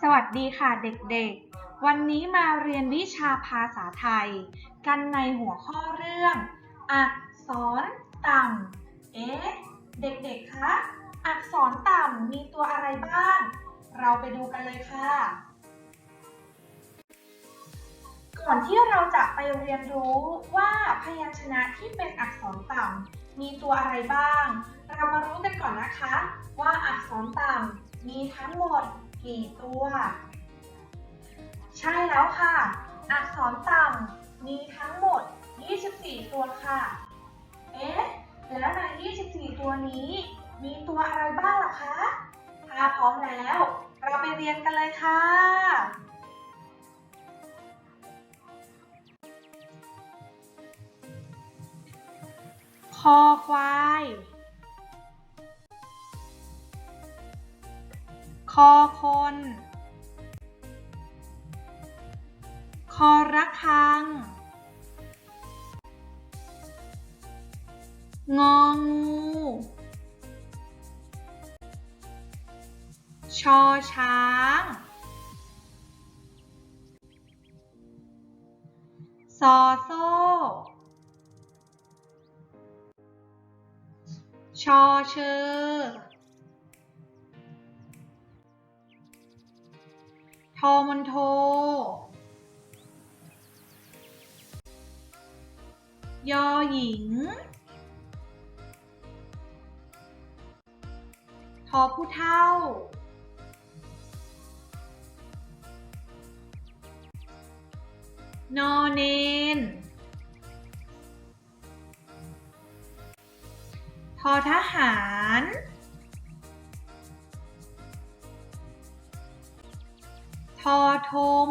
สวัสดีค่ะเด็กๆ วันนี้มาเรียนวิชาภาษาไทย กันในหัวข้อเรื่อง อักษรต่ำ เอ๊ะ เด็กๆ คะ อักษรต่ำมีตัวอะไรบ้าง เราไปดูกันเลยค่ะ ก่อนที่เราจะไปเรียนรู้ว่าพยัญชนะที่เป็นอักษรต่ำมีตัวอะไรบ้าง เรามารู้กันก่อนนะคะ ว่าอักษรต่ำมีทั้งหมด กี่ตัว ใช่แล้วค่ะ อักษรต่ำมีทั้งหมด 24 ตัวค่ะ เอ๊ะ แล้วใน 24 ตัวนี้ มีตัวอะไรบ้างล่ะคะ ถ้าพร้อมแล้ว เราไปเรียนกันเลยค่ะคอควาย คอคน คอระฆัง งองู ชอช้าง ซอโซ่ ชอเชอ ทอมันโท ยอหญิง ทอผู้เท่า นอเนน ทอทหาร อทง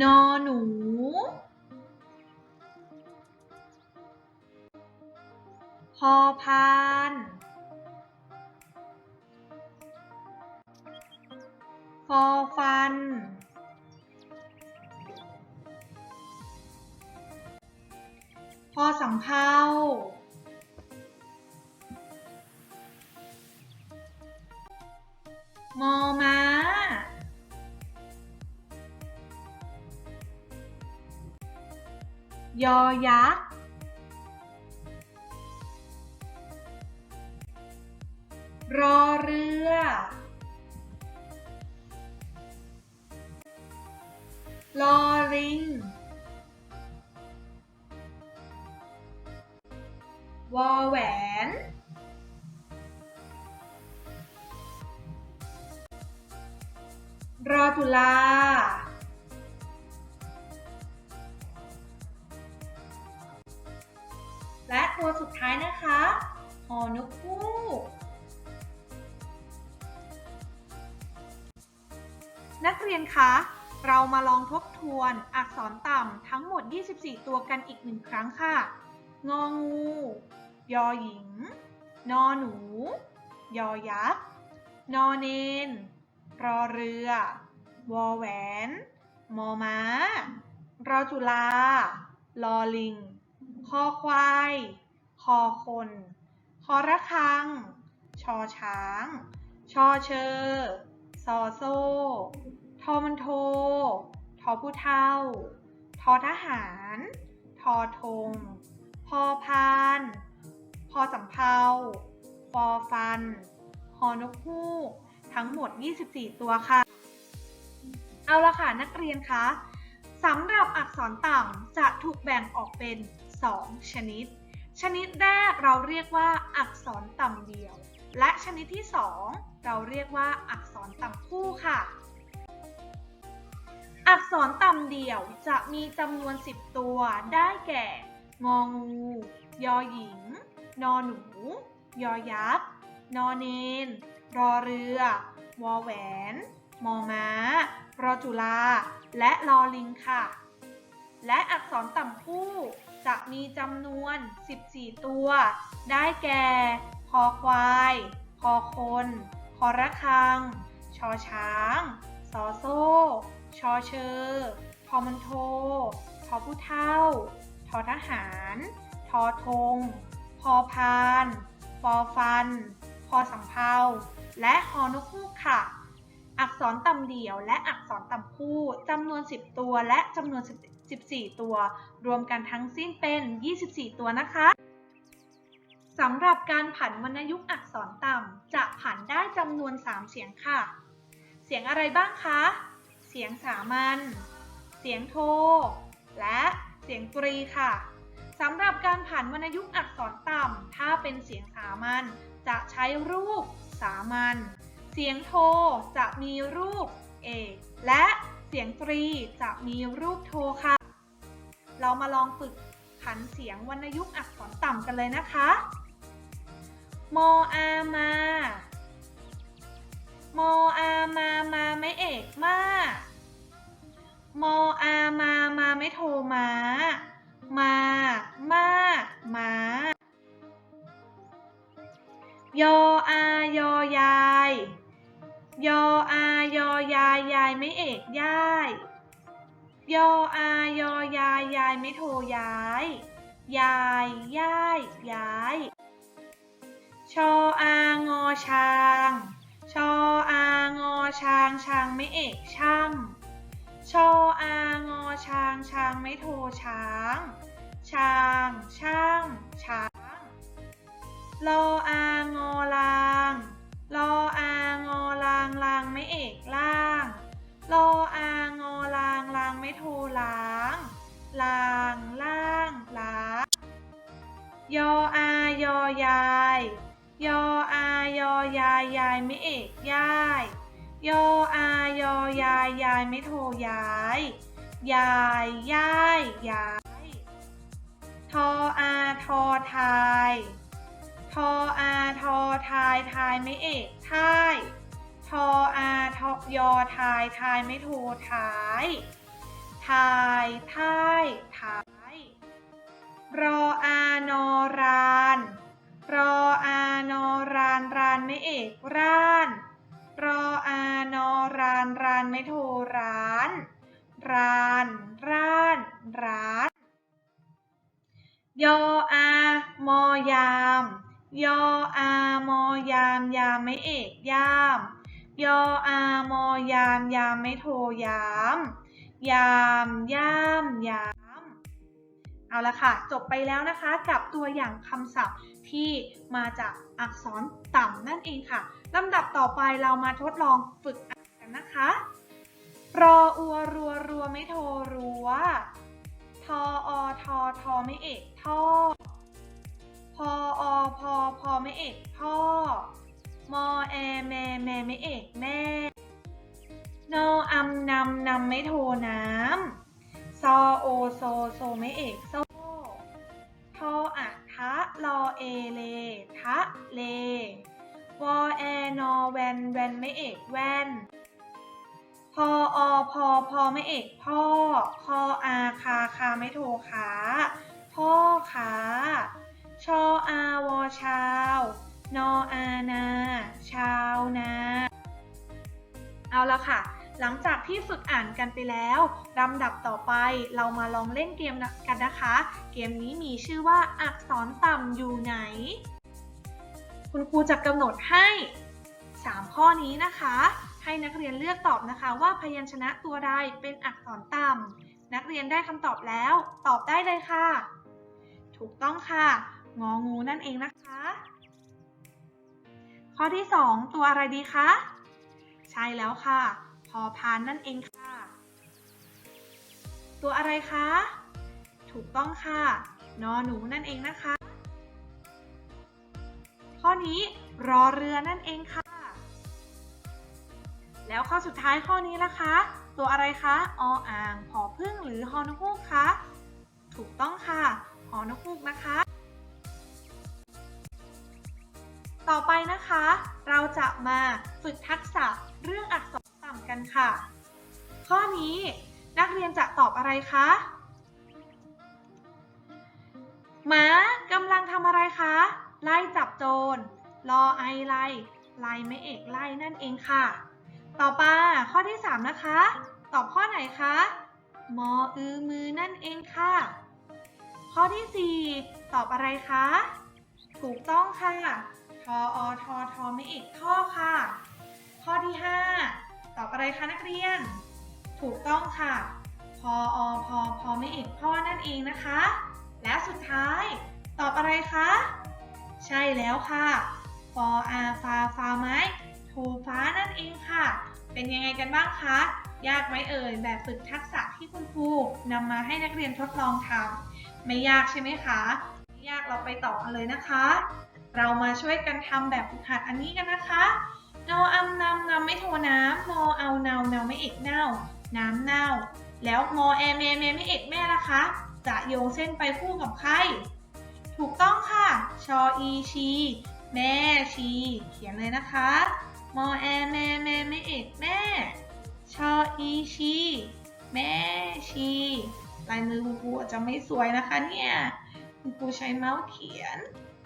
นอหนู พอพาน ฟอฟัน พอสำเภา มอม้า ยอยักษ์ รอเรือ ลอลิง วอแหวน รอจุลาและตัวสุดท้ายนะคะหอนกฮูกนักเรียนคะ เรามาลองทบทวนอักษรต่ำทั้งหมด 24 ตัวกันอีกหนึ่งครั้งค่ะ งองู ยอหญิง นอหนู ยอยักษ์ นอเนน รอเรือ วอแหวน มอม้า รอจุลา ลอลิง คอควาย คอคน คอระฆัง ชอช้าง ชอเชอ ซอโซ่ ทอมันโท ทอผู้เท่า ทอทหาร ทอธง พอพาน พอสำเภาฟอฟัน ฮอนกฮูก ทั้งหมด 24 ตัวค่ะ เอาละค่ะนักเรียนคะสำหรับอักษรต่ำจะถูกแบ่งออกเป็น 2 ชนิด ชนิดแรกเราเรียกว่าอักษรต่ำเดียว และชนิดที่ 2 เราเรียกว่าอักษรต่ำคู่ค่ะ อักษรต่ำเดี่ยวจะมีจำนวน 10 ตัวได้แก่ งองู ยอหญิง นอหนู ยอยักษ์ นอเนน รอเรือ วอแหวน มอม้า รอจุลา และลอลิงค่ะ และอักษรต่ำคู่จะมีจำนวน 14 ตัว ได้แก่ คอควาย คอคน คอระฆัง ชอช้างซอโซ่ ชอเชอทอมันโททอผู้เท่า ทอทหาร ทอธงพอพาน ฟอฟัน พอสำเภาและฮอนกฮูกค่ะ อักษรต่ำเดี่ยวและอักษรต่ำคู่จำนวน 10 ตัวและจำนวน 14 ตัว รวมกันทั้งสิ้นเป็น 24 ตัวนะคะสำหรับการผันวรรณยุกต์อักษรต่ำจะผันได้จำนวน 3 เสียงค่ะ เสียงอะไรบ้างคะ เสียงสามัญ เสียงโท และเสียงตรีค่ะสำหรับการผันวรรณยุกต์อักษรต่ำถ้าเป็นเสียงสามัญจะใช้รูปสามัญ เสียงโทจะมีรูปเอและเสียงตรีจะมีรูปโทค่ะ เรามาลองฝึกผันเสียงวรรณยุกต์อักษรต่ำกันเลยนะคะ มออา มา มออา มา มาไม่เอกมามออา มา มาไม่โทมา มา มา มายออายอยาย ยออายอยายยายไม่เอกย่าย ยออายอยายยายไม่โทย้าย ยายย่ายย้าย ชออางอช้าง ชออางอช้างช้างไม่เอกช่าง ชออางอช้างช้างไม่โทช้าง ช้างช่างช้าง ลออางอายยายย่ายยายทออาทอทาย ทออาทอทายทายไม่เอกท่ายทออาทอยอทายทายไม่โททายทายท่ายทายรออานอรานรออานอรานรานไม่เอกร้าน รออานอรานรานไม่โทร้าน ราน ร้าน ร้าน ยออา มอยาม ยออา มอยาม ยามไม่เอกยาม ยออา มอยาม ยามไม่โทยาม ยาม ย่าม ยาม เอาละค่ะ จบไปแล้วนะคะกับตัวอย่างคำศัพท์ที่มาจากอักษรต่ำนั่นเองค่ะลำดับต่อไปเรามาทดลองฝึกอ่านกันนะคะ รออัวรัวรัวไม่โทรรัวทออทอทอไม่เอกท่อพออพอพอไม่เอกพ่อมอแอแมแมไม่เอกแม่นออำนำนำไม่โทน้ำซอโอโซโซไม่เอกโซทออะทะลอเอเลทะเลวอแอนอแวนแวนไม่เอกแว่น พออพอพอไม่เอกพ่อคออาคาคาไม่โทขาพ่อขาชออาวอชาว นออานา ชาวนา เอาละค่ะ หลังจากที่ฝึกอ่านกันไปแล้วลำดับต่อไปเรามาลองเล่นเกมกันนะคะ เกมนี้มีชื่อว่าอักษรต่ำอยู่ไหน คุณครูจะกำหนดให้ 3 ข้อนี้นะคะ ให้นักเรียนเลือกตอบนะคะว่าพยัญชนะตัวใดเป็นอักษรต่ำนักเรียนได้คำตอบแล้ว ตอบได้เลยค่ะ ถูกต้องค่ะ งองูนั่นเองนะคะ ข้อที่ 2 ตัวอะไรดีคะ ใช่แล้วค่ะ พอพานนั่นเองค่ะ ตัวอะไรคะ ถูกต้องค่ะ นอหนูนั่นเองนะคะ ข้อนี้รอเรือนั่นเองค่ะ แล้วข้อสุดท้ายข้อนี้ล่ะคะ ตัวอะไรคะออ่างผอพึ่งหรือฮอนกฮูกคะถูกต้องค่ะฮอนกฮูกนะคะ ต่อไปนะคะ เราจะมาฝึกทักษะเรื่องอักษรต่ำกันค่ะ ข้อนี้นักเรียนจะตอบอะไรคะหมากำลังทำอะไรคะ ไล่จับโจรรอไอไล่ไล่ไม่เอกไล่นั่นเองค่ะ ต่อไปข้อที่ 3 นะคะ ตอบข้อไหนคะมออือมือนั่นเองค่ะ ข้อที่ 4 ตอบอะไรคะ ถูกต้องค่ะทออทอทอไม่เอกท่อค่ะ ข้อที่ห้าตอบอะไรคะนักเรียน ถูกต้องค่ะพออพอพอไม่เอกพ่อนั่นเองนะคะ แล้วสุดท้าย ตอบอะไรคะ ใช่แล้วค่ะ ฟออาฟาฟาไม้ โทฟ้านั่นเองค่ะ เป็นยังไงกันบ้างคะ ยากไหมเอ่ยแบบฝึกทักษะที่คุณครูนำมาให้นักเรียนทดลองทำไม่ยากใช่ไหมคะไม่ยากเราไปต่อกันเลยนะคะ เรามาช่วยกันทำแบบฝึกหัดอันนี้กันนะคะนออำนำนำไม่โทน้ำนอเอาเนาเนาไม่เอกเน่า น้ำเน่า แล้วงอแอแมแมไม่เอกแม่ละคะ จะโยงเส้นไปคู่กับใคร ถูกต้องค่ะ ชออีชี แม่ชี เขียนเลยนะคะ มอแอแม่แม่ไม่เอกแม่ ชออีชีแม่ชีลายมือคุณครูอาจจะไม่สวยนะคะเนี่ยคุณครูใช้เมาส์เขียน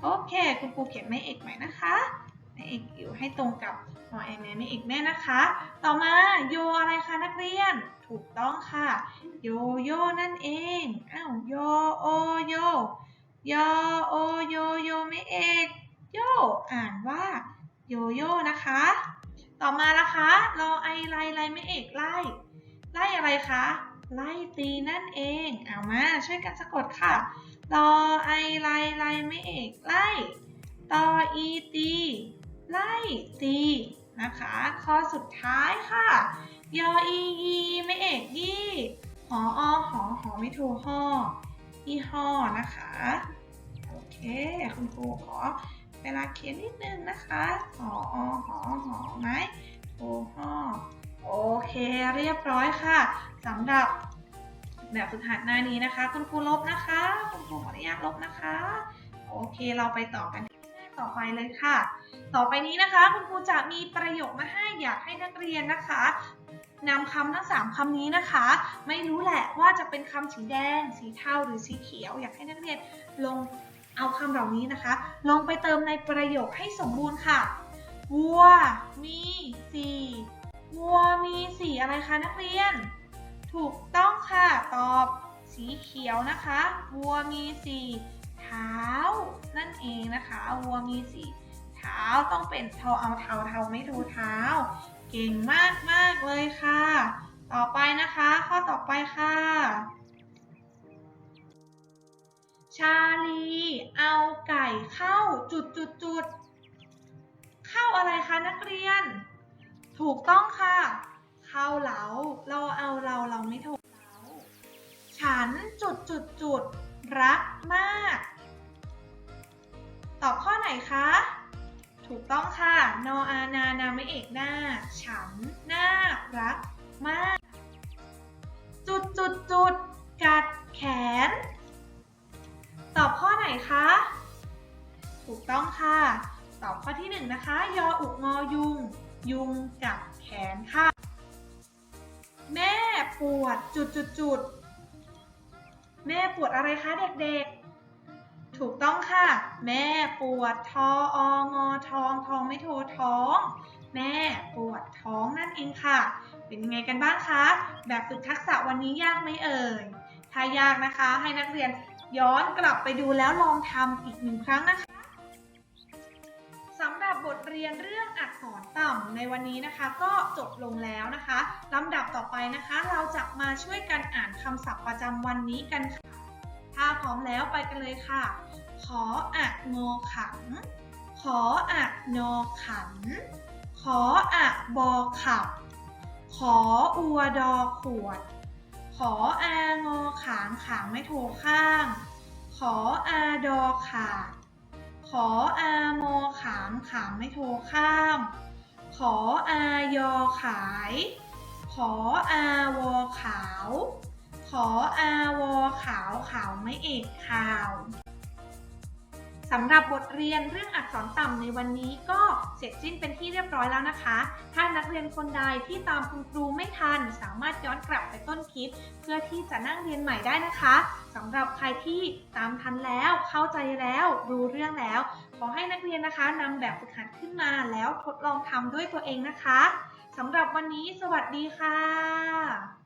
โอเค คุณครูเขียนแม่เอกใหม่นะคะแม่เอกอยู่ให้ตรงกับมอแอแม่แม่เอกแม่นะคะ ต่อมาโยอะไรคะนักเรียน ถูกต้องค่ะ โยโย่นั่นเองอ้าวโยโอโยยอโอโยโยไม่เอกโยอ่านว่า โยโย่นะคะ ต่อมานะคะรอไอไลไลไม่เอกไล่ไล่อะไรคะ ไล่ตีนั่นเอง เอามาช่วยกันสะกดค่ะรอไอไลไลไม่เอกไล่ตออีตีไล่ตีนะคะข้อสุดท้ายค่ะยออียีไม่เอกยี่หออหอหอไม่โทห่อยี่ห้อนะคะ โอเค คุณครูขอ เวลาเขียนนิดนึงนะคะหออหอหอไหมโทห่อโอเคเรียบร้อยค่ะสำหรับแบบฝึกหัดหน้านี้นะคะ คุณครูลบนะคะคุณครูขออนุญาตลบนะคะ โอเคเราไปต่อกันที่หน้าต่อไปเลยค่ะ ต่อไปนี้นะคะ คุณครูจะมีประโยคมาให้อยากให้นักเรียนนะคะนำคำทั้งสามคำนี้นะคะ ไม่รู้แหละว่าจะเป็นคำสีแดง สีเทาหรือสีเขียว อยากให้นักเรียนลง เอาคำเหล่านี้นะคะ ลงไปเติมในประโยคให้สมบูรณ์ค่ะ วัวมีสีวัวมีสีอะไรคะนักเรียน ถูกต้องค่ะ ตอบสีเขียวนะคะ วัวมีสีเท้า นั่นเองนะคะ วัวมีสีเท้าต้องเป็นเทาเอาเทาเทาไม่ถูเท้า เก่งมากมากเลยค่ะ ต่อไปนะคะ ข้อต่อไปค่ะ ชาลีเอาไก่เข้าจุดจุดจุดเข้าอะไรคะนักเรียน ถูกต้องค่ะ เข้าเหลาเราเอาเราเราไม่ถูกเหลาฉันจุดจุดจุดรักมาก ตอบข้อไหนคะ ถูกต้องค่ะ นออานานาไม่เอกหน้า ฉันน่ารักมาก จุดจุดจุดกัดแขน ข้อไหนคะ ถูกต้องค่ะ ตอบข้อที่หนึ่งนะคะ ยออุกงอยุง ยุงกัดแขนค่ะ แม่ปวดจุดจุดจุดแม่ปวดอะไรคะเด็กๆ ถูกต้องค่ะ แม่ปวดทอองอทองทองไม่โทท้อง แม่ปวดท้องนั่นเองค่ะ เป็นยังไงกันบ้างคะ แบบฝึกทักษะวันนี้ยากไหมเอ่ย ถ้ายากนะคะให้นักเรียน ย้อนกลับไปดูแล้วลองทำอีกหนึ่งครั้งนะคะสำหรับบทเรียนเรื่องอักษรต่ำในวันนี้นะคะ ก็จบลงแล้วนะคะลำดับต่อไปนะคะ เราจะมาช่วยกันอ่านคำศัพท์ประจำวันนี้กันค่ะ ถ้าพร้อมแล้วไปกันเลยค่ะ ขออะงอขัน ขออะนอขัน ขออะบอขับ ขออัวดอขวด ขออางอขางขางไม่โทข้าง ขออาดอขาด ขออามอขามขามไม่โทข้าม ขออายอขาย ขออาวอขาว ขออาวอขาวขาวไม่เอกข่าว สำหรับบทเรียนเรื่องอักษรต่ำในวันนี้ก็เสร็จสิ้นเป็นที่เรียบร้อยแล้วนะคะ ถ้านักเรียนคนใดที่ตามคุณครูไม่ทัน สามารถย้อนกลับไปต้นคลิป เพื่อที่จะนั่งเรียนใหม่ได้นะคะสำหรับใครที่ตามทันแล้ว เข้าใจแล้วรู้เรื่องแล้ว ขอให้นักเรียนนะคะนำแบบฝึกหัดขึ้นมาแล้วทดลองทำด้วยตัวเองนะคะสำหรับวันนี้สวัสดีค่ะ